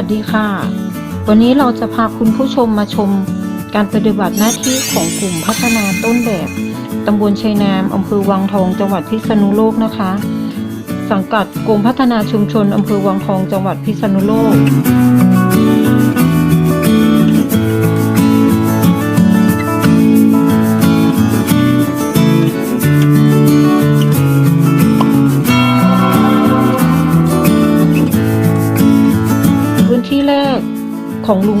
วัสดีค่ะ วันนี้เราจะพาคุณผู้ชมมาชม การปฏิบัติหน้าที่ของกลุ่มพัฒนาต้นแบบตำบลชัยนามอำเภอวังทอง จังหวัดพิษณุโลกนะคะ สังกัดกรมพัฒนาชุมชนอำเภอวังทอง จังหวัดพิษณุโลก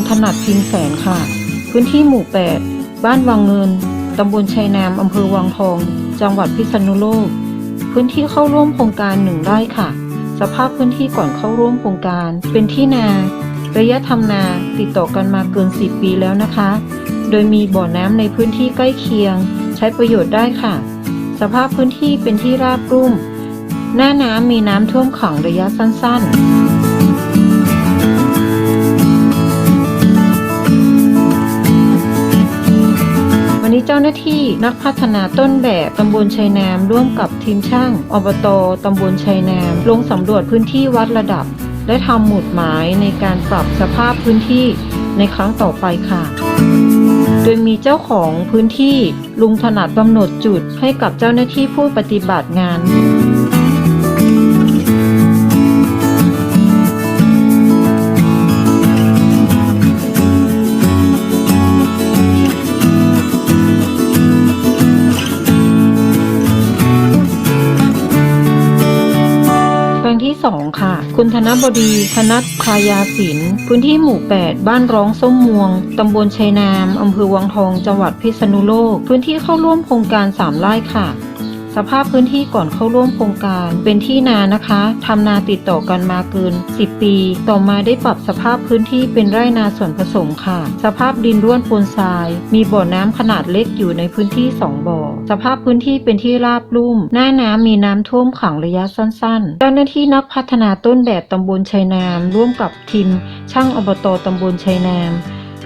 ถนัดพิมพ์แสนค่ะ พื้นที่หมู่ 8 บ้านวังเงิน ตำบลชัยนามอำเภอวังทอง จังหวัดพิษณุโลก พื้นที่เข้าร่วมโครงการหนึ่งไร่ค่ะ สภาพพื้นที่ก่อนเข้าร่วมโครงการ เป็นที่นา ระยะทำนาติดต่อกันมาเกิน 10 ปีแล้วนะคะ โดยมีบ่อน้ำในพื้นที่ใกล้เคียง ใช้ประโยชน์ได้ค่ะ สภาพพื้นที่เป็นที่ราบรุ่ม หน้าน้ำมีน้ำท่วมขังระยะสั้นๆ เจ้าหน้าที่นักพัฒนาต้นแบบตำบลชัยนามร่วมกับทีมช่างอบตตำบลชัยนามลงสำรวจพื้นที่วัดระดับ และทำหมุดหมายในการปรับสภาพพื้นที่ในครั้งต่อไปค่ะ โดยมีเจ้าของพื้นที่ลุงถนัดกำหนดจุดให้กับเจ้าหน้าที่ผู้ปฏิบัติงาน สองที่2ค่ะ คุณธนบดีธนัททายาศิลป์พื้นที่หมู่ 8 บ้านร้องส้มม่วง ตำบลชัยนาม อำเภอวังทอง จังหวัดพิษณุโลก พื้นที่เข้าร่วมโครงการ 3 ไร่ค่ะ สภาพพื้นที่ก่อนเข้าร่วมโครงการเป็นที่นานะคะทำนาติดต่อกันมาเกิน 10 ปี ต่อมาได้ปรับสภาพพื้นที่เป็นไร่นาส่วนผสมค่ะ สภาพดินร่วนปูนทราย มีบ่อน้ำขนาดเล็กอยู่ในพื้นที่ 2 บ่อ สภาพพื้นที่เป็นที่ราบลุ่ม หน้าน้ำมีน้ำท่วมขังระยะสั้นๆ เจ้าหน้าที่นักพัฒนาต้นแบบตำบลชัยนาม ร่วมกับทีมช่างอบตตำบลชัยนาม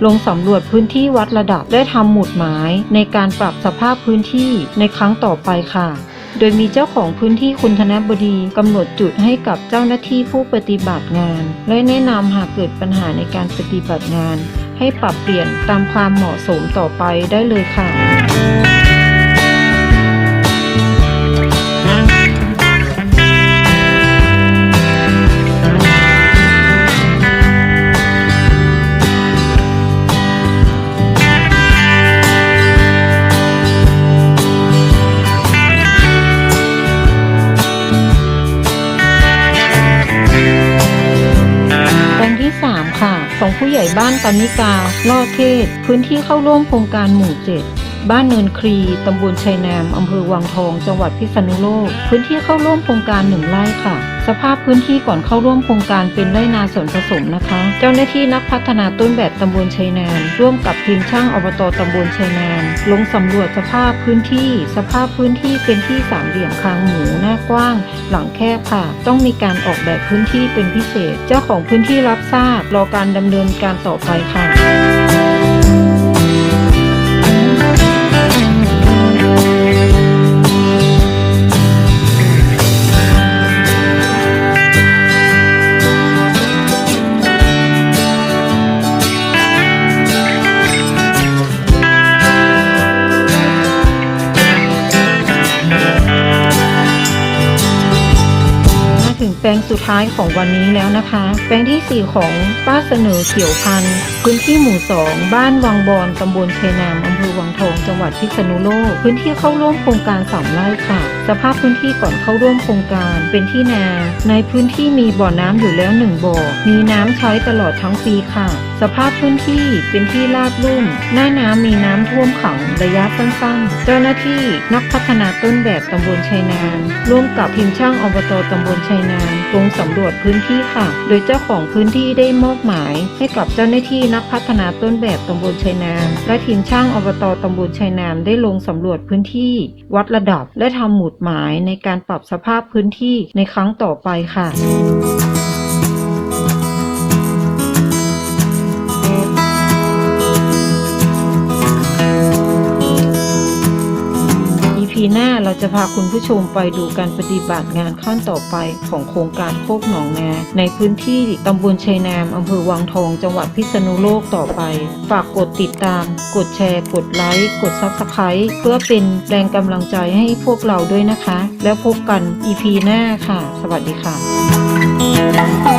ลงสำรวจพื้นที่วัดระดับและทำหมุดหมาย ในการปรับสภาพพื้นที่ในครั้งต่อไปค่ะ โดยมีเจ้าของพื้นที่คุณธนบดีกำหนดจุดให้กับเจ้าหน้าที่ผู้ปฏิบัติงาน และแนะนำหากเกิดปัญหาในการปฏิบัติงาน ให้ปรับเปลี่ยนตามความเหมาะสมต่อไปได้เลยค่ะ ของผู้ใหญ่บ้านตานิกา ล่อเทศ พื้นที่เข้าร่วมโครงการหมู่เจ็ดบ้านเนินครี ตำบลชัยนาม อำเภอวังทอง จังหวัดพิษณุโลก พื้นที่เข้าร่วมโครงการหนึ่งไร่ค่ะ ภาพพื้นที่ก่อนเข้าร่วมโครงการเป็นไร่นาสวนผสมนะคะ เจ้าหน้าที่นักพัฒนาต้นแบบตำบลชัยนามร่วมกับทีมช่างอบตตำบลชัยนามลงสำรวจสภาพพื้นที่ สภาพพื้นที่เป็นที่สามเหลี่ยมคางหมูหน้ากว้าง หลังแคบค่ะ ต้องมีการออกแบบพื้นที่เป็นพิเศษ เจ้าของพื้นที่รับทราบรอการดำเนินการต่อไปค่ะ แปลงสุดท้ายของวันนี้แล้วนะคะ แปลงที่ 4 ของป้าเสนอเขียวพันธุ์ พื้นที่หมู่ 2 บ้านวังบอนตำบลชัยนามอำเภอวังทองจังหวัดพิษณุโลก พื้นที่เข้าร่วมโครงการสามไร่ค่ะ สภาพพื้นที่ก่อนเข้าร่วมโครงการเป็นที่นา ในพื้นที่มีบ่อน้ำอยู่แล้วหนึ่งบ่อ มีน้ำใช้ตลอดทั้งปีค่ะ สภาพพื้นที่เป็นที่ราบลุ่ม หน้าน้ำมีน้ำท่วมขังระยะสั้นๆ เจ้าหน้าที่นักพัฒนาต้นแบบตำบลชัยนามร่วมกับทีมช่างอบตตำบลชัยนามลงสำรวจพื้นที่ค่ะ โดยเจ้าของพื้นที่ได้มอบหมายให้กับเจ้าหน้าที่นักพัฒนาต้นแบบตำบลชัยนาม และทีมช่างอบตตำบลชัยนามได้ลงสำรวจพื้นที่ วัดระดับและทำหมุดหมายในการปรับสภาพพื้นที่ในครั้งต่อไปค่ะ EP หน้าเราจะพาคุณผู้ชมไปดูการปฏิบัติงานขั้นต่อไปของโครงการโคกหนองนาในพื้นที่ตำบลชัยนามอำเภอวังทอง จังหวัดพิษณุโลกต่อไป ฝากกดติดตาม กดแชร์ กดไลค์ กดซับสไครต์เพื่อเป็นแรงกำลังใจให้พวกเราด้วยนะคะ แล้วพบกัน EP หน้าค่ะ สวัสดีค่ะ